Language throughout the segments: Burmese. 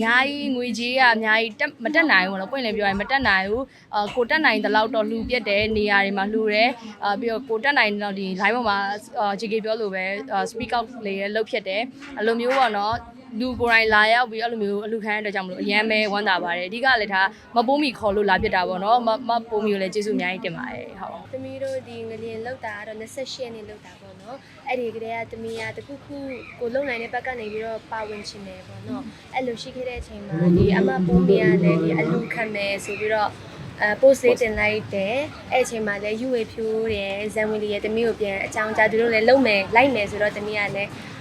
များကြီးငွေကြီးကအများကြီးတက်မတက်နိုင်ဘူးပေါ့နော်ပွင့်လင်းပြောရင်မတက်နိုင်ဘူးအာကိုတက်နိုင်တဲ့လောက်တော့လှူပြက်တဲ့နေရာတွေမှာလှူတယ်အာပြီးတော့ကိုတက်နိုင်တော့ဒီ line ပေါ်မှာအာ JK ပြောလို့ပဲအာ speak out လေးရလှုပ်ဖြစ်တယ်အဲ့လိုမျိုးပေါ့နော် လူကိုယ်တိုင်လာရောက်ပြီးအဲ့လိုမျိုးအလူခံရတဲ့ကြောင့်မလို့အရန်ပဲဝမ်းသာပါတယ်အဓိကလည်းဒါမပိုးမီခေါ်လို့လာပြစ်တာပေါ့နော်မမပိုးမီကိုလည်းကျေးဇူးအများကြီးတင်ပါတယ်ဟုတ်သမီးတို့ဒီငလျင်လောက်တာကတော့28ရက်နေ့လောက်တာပေါ့နော်အဲ့ဒီကလေးကသမီးကတခုခုကိုလုံနိုင်တဲ့ဘက်ကနေပြီးတော့ပါဝင်ချင်တယ်ပေါ့နော်အဲ့လိုရှိခဲ့တဲ့အချိန်မှာဒီအမပုံမရနဲ့ဒီအလူခံမယ်ဆိုပြီးတော့အဲ post လေးတင်လိုက်တယ်အဲ့အချိန်မှာလည်း UA ဖြိုးတယ်ဇန်ဝီလီရဲ့သမီးကိုပြန်အကြောင်းကြားသူတို့လည်းလုံမယ်လိုက်မယ်ဆိုတော့သမီးကလည်း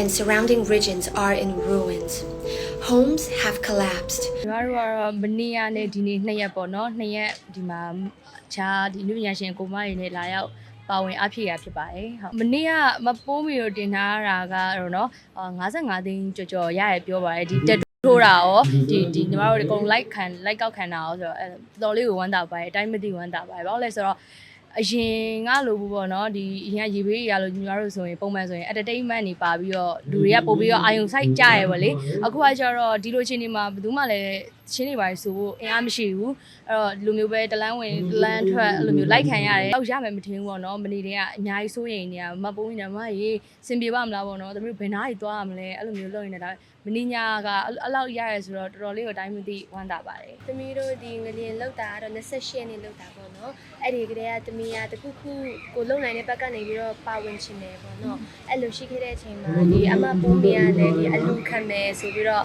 and surrounding regions are in ruins. Homes have collapsed. ညီမတို့ကတော့မနေ့ကနဲ့ဒီနေ့နှစ်ရက်ပေါ့နော်နှစ်ရက်ဒီမှာခြားဒီလူပညာရှင်ကိုမတွေနဲ့လာရောက်ပါဝင်အဖြစ်ရဖြစ်ပါတယ်ဟုတ်မနေ့ကမပိုးမီတို့တင်ထားတာကတော့နော်အာ55သိန်းကြော်ကြော်ရရပြောပါတယ်ဒီတက်ထိုးတာရောဒီဒီညီမတို့အကုန် like ခံ like ကောက်ခံတာရောဆိုတော့အဲတော်တော်လေးကိုဝမ်းသာပါတယ်အတိုင်းမသိဝမ်းသာပါတယ်ဘာလို့လဲဆိုတော့ အရင်ကလိုဘူးပေါ့နော်ဒီအရင်ကရေဘေးရလို့ညီမတို့ဆိုရင်ပုံမှန်ဆိုရင် entertainment နေပါပြီးတော့လူတွေကပို့ပြီးတော့အာယုံစိုက်ကြရဲပေါ့လေအခုကကျတော့ဒီလိုချင်းနေမှာဘယ်သူမှလည်း ချင်းနေပါလေဆိုဖို့အင်အားမရှိဘူးအဲ့တော့လူမျိုးပဲတလန်းဝင်တလန်းထွက်အဲ့လိုမျိုးလိုက်ခံရတယ်တော့ရမယ်မထင်ဘူးပေါ့နော်မနေတဲ့အများကြီးစိုးရိမ်နေရမပုံးနေမရေစင်ပြေပါမလားပေါ့နော်တမျိုးဘယ်နာကြီးသွားရမလဲအဲ့လိုမျိုးလုပ်နေနေတာမင်းညာကအဲ့လောက်ရရဲဆိုတော့တော်တော်လေးကိုအတိုင်းမသိဝမ်းသာပါတယ်သမီးတို့ဒီငလျင်လောက်တာကတော့28ရက်နေ့လောက်တာပေါ့နော်အဲ့ဒီကလေးကသမီးကတခုခုကိုလုံနိုင်တဲ့ဘက်ကနေပြီးတော့ပါဝင်ချင်တယ်ပေါ့နော်အဲ့လိုရှိခဲ့တဲ့အချိန်မှာဒီအမပုံမရနဲ့ဒီအလူခံမယ်ဆိုပြီးတော့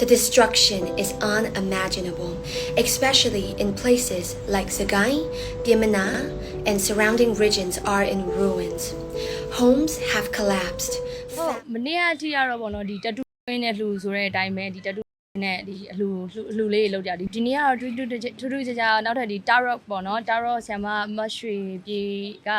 The destruction is unimaginable, especially in places like Sagai, Biamana, and surrounding regions are in ruins. Homes have collapsed. ဟုတ်မနေ့ကအထိကတော့ပေါ့နော်ဒီတတူရင်းနဲ့လှူဆိုတဲ့အတိုင်းပဲဒီတတူ နဲ့ဒီအလှလှအလှလေးတွေလောက်ကြဒီဒီနေ့ကတော့ထူးထူးထူးထူးခြားခြားနောက်ထပ်ဒီ tarot ပေါ့နော် tarot ဆ iam မမတ်ရွှေပြေက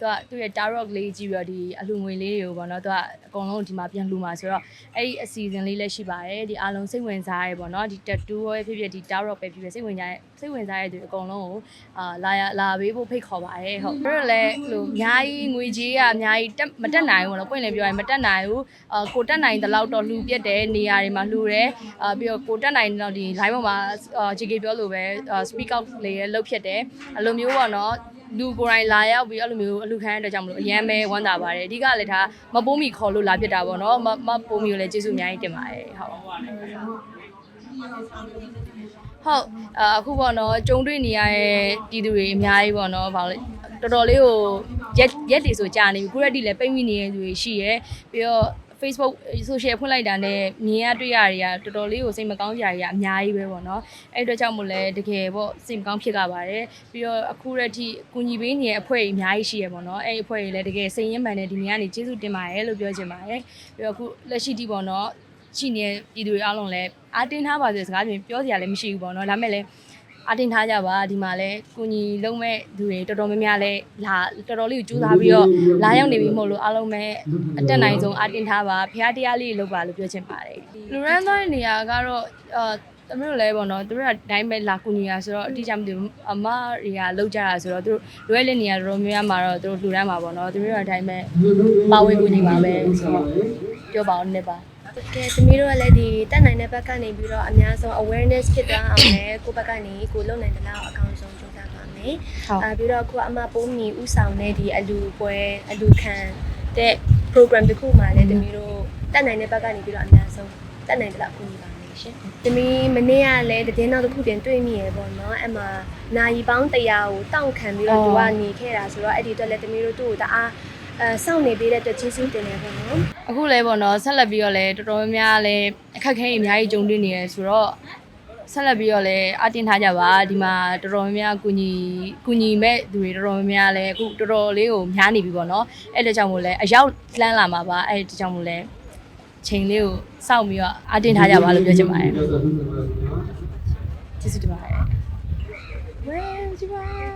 သူကသူ့ရဲ့ tarot လေးကြည့်ပြီးတော့ဒီအလှငွေလေးတွေကိုပေါ့နော်သူကအကုန်လုံးဒီမှာပြန်လှူမှာဆိုတော့အဲ့ဒီအစီအစဉ်လေးလည်းရှိပါတယ်ဒီအားလုံးစိတ်ဝင်စားရဲပေါ့နော်ဒီ tattoo ပဲဖြစ်ဖြစ်ဒီ tarot ပဲဖြစ်ဖြစ်စိတ်ဝင်စားရဲစိတ်ဝင်စားရဲသူအကုန်လုံးကိုအာလာရလာပေးဖို့ဖိတ်ခေါ်ပါတယ်ဟုတ်ပြီးတော့လည်းဟိုအများကြီးငွေကြီးကအများကြီးတက်မတက်နိုင်ဘူးပေါ့နော်ပွင့်လင်းပြောရင်မတက်နိုင်ဘူးအာကိုတက်နိုင်တဲ့လောက်တော့လှူပြက်တဲ့နေရာတွေမှာလှူတယ်အာပြီးတော့ကိုတက်နိုင်တော့ဒီ line ပေါ်မှာအာ JK ပြောလို့ပဲ speak out လေးရလှုပ်ဖြစ်တယ်အဲ့လိုမျိုးပေါ့နော်လူကိုယ်တိုင်လာရောက်ပြီးအဲ့လိုမျိုးအလူခံရတဲ့ကြောင့်မလို့အရန်ပဲဝမ်းသာပါတယ်အဓိကလည်းဒါမပိုးမီခေါ်လို့လာဖြစ်တာပေါ့နော်မမပိုးမီကိုလည်းကျေးဇူးအများကြီးတင်ပါတယ်ဟုတ်ဟုတ်အခုပေါ့နော်ကြုံတွေ့နေရတဲ့ပြည်သူတွေအများကြီးပေါ့နော်ဘာလို့တော်တော်လေးကိုရက်ရက်တွေဆိုကြာနေပြီခုရက်တိလည်းပိတ်မိနေတဲ့သူတွေရှိရယ်ပြီးတော့ Facebook social ဖွင့်လိုက်တာနဲ့မြင်ရတွေ့ရတွေကတော်တော်လေးကိုစိတ်မကောင်းကြရအများကြီးပဲပေါ့နော်အဲ့အတွက်ကြောင့်မို့လဲတကယ်ပေါ့စိတ်မကောင်းဖြစ်ကြပါတယ်ပြီးတော့အခုရက်ထိကုညီပေးနေတဲ့အဖွဲ့တွေအများကြီးရှိရပေါ့နော်အဲ့ဒီအဖွဲ့တွေလည်းတကယ်စိတ်ရင်းမှန်တဲ့ဒီနေ့ကနေကျေးဇူးတင်ပါတယ်လို့ပြောချင်ပါတယ်ပြီးတော့အခုလက်ရှိထိပေါ့နော်ရှိနေတဲ့ပြည်သူတွေအားလုံးလည်းအားတင်းထားပါစေစကားပြင်ပြောစရာလည်းမရှိဘူးပေါ့နော်ဒါမဲ့လည်း အတင်ထားကြပါဒီမှာလဲကုညီလုံးမဲ့သူတွေတော်တော်များများလဲလာတော်တော်လေးကိုကြိုးစားပြီးတော့လာရောက်နေပြီမို့လို့အားလုံးပဲအတက်နိုင်ဆုံးအတင်ထားပါဖះတရားလေးလုပ်ပါလို့ပြောချင်ပါတယ်လူရန်သွားတဲ့နေရာကတော့အာတမတို့လည်းပေါ့နော်သူတို့ကဒိုင်းပဲလာကူညီရဆိုတော့အတိအကျမသိဘူးအမတွေကလောက်ကြတာဆိုတော့သူတို့လွဲတဲ့နေရာတော်တော်များများမှာတော့သူတို့လူတန်းမှာပေါ့နော်သူတို့ကဒိုင်းပဲပါဝင်ကူညီပါပဲဆိုတော့ပြောပါဦးနည်းပါ ကဲသမီးတို့ကလည်းဒီတက်နိုင်တဲ့ဘက်ကနေပြီးတော့အများဆုံး awareness ဖြစ်သွားအောင်လည်းကိုယ့်ဘက်ကနေကိုလုံနိုင်တဲ့လောက်အကောင်းဆုံးကြိုးစားပါမယ်ဟုတ်။အာပြီးတော့အခုအမပုံးမီဥဆောင်တဲ့ဒီအလူပွဲအလူခံတဲ့ program တစ်ခုမှလည်းသမီးတို့တက်နိုင်တဲ့ဘက်ကနေပြီးတော့အများဆုံးတက်နိုင်တဲ့လောက်ကူညီပါမယ်ရှင်။သမီးမနေ့ကလည်းတည်င်းနောက်တစ်ခုပြန်တွေ့မိရပေါ့နော်။အဲ့မှာနိုင်ပေါင်း100ကိုတောင့်ခံပြီးတော့သူကနေခဲ့တာဆိုတော့အဲ့ဒီအတွက်လည်းသမီးတို့သူ့ကိုတအား အဲစောင့်နေပေးတဲ့အတွက်ကျေးဇူးတင်တယ်ပေါ့နော်အခုလည်းပေါ့နော်ဆက်လက်ပြီးတော့လည်းတော်တော်များများလည်းအခက်အခဲတွေအများကြီးကြုံတွေ့နေရဆိုတော့ဆက်လက်ပြီးတော့လည်းအတင်ထားကြပါဒီမှာတော်တော်များများကုညီကုညီမဲ့သူတွေတော်တော်များများလည်းအခုတော်တော်လေးကိုများနေပြီပေါ့နော်အဲ့ဒါကြောင့်မို့လဲအရောက်လန်းလာမှာပါအဲ့ဒါကြောင့်မို့လဲချိန်လေးကိုစောင့်ပြီးတော့အတင်ထားကြပါလို့ပြောချင်ပါတယ်ကျေးဇူးတင်ပါတယ်ဝဲကြပါ